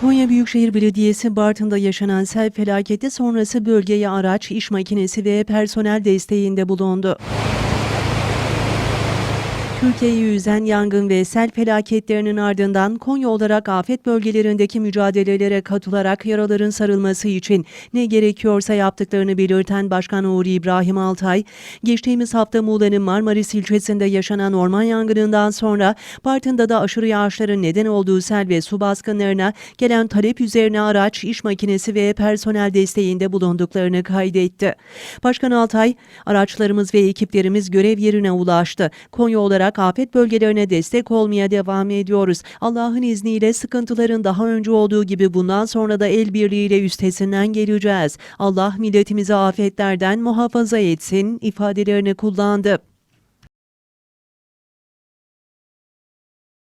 Konya Büyükşehir Belediyesi Bartın'da yaşanan sel felaketi sonrası bölgeye araç, iş makinesi ve personel desteğinde bulundu. Türkiye'yi üzen yangın ve sel felaketlerinin ardından Konya olarak afet bölgelerindeki mücadelelere katılarak yaraların sarılması için ne gerekiyorsa yaptıklarını belirten Başkan Uğur İbrahim Altay, geçtiğimiz hafta Muğla'nın Marmaris ilçesinde yaşanan orman yangınından sonra Bartın'da da aşırı yağışların neden olduğu sel ve su baskınlarına gelen talep üzerine araç, iş makinesi ve personel desteğinde bulunduklarını kaydetti. Başkan Altay, araçlarımız ve ekiplerimiz görev yerine ulaştı. Konya olarak afet bölgelerine destek olmaya devam ediyoruz. Allah'ın izniyle sıkıntıların daha önce olduğu gibi bundan sonra da el birliğiyle üstesinden geleceğiz. Allah milletimizi afetlerden muhafaza etsin ifadelerini kullandı.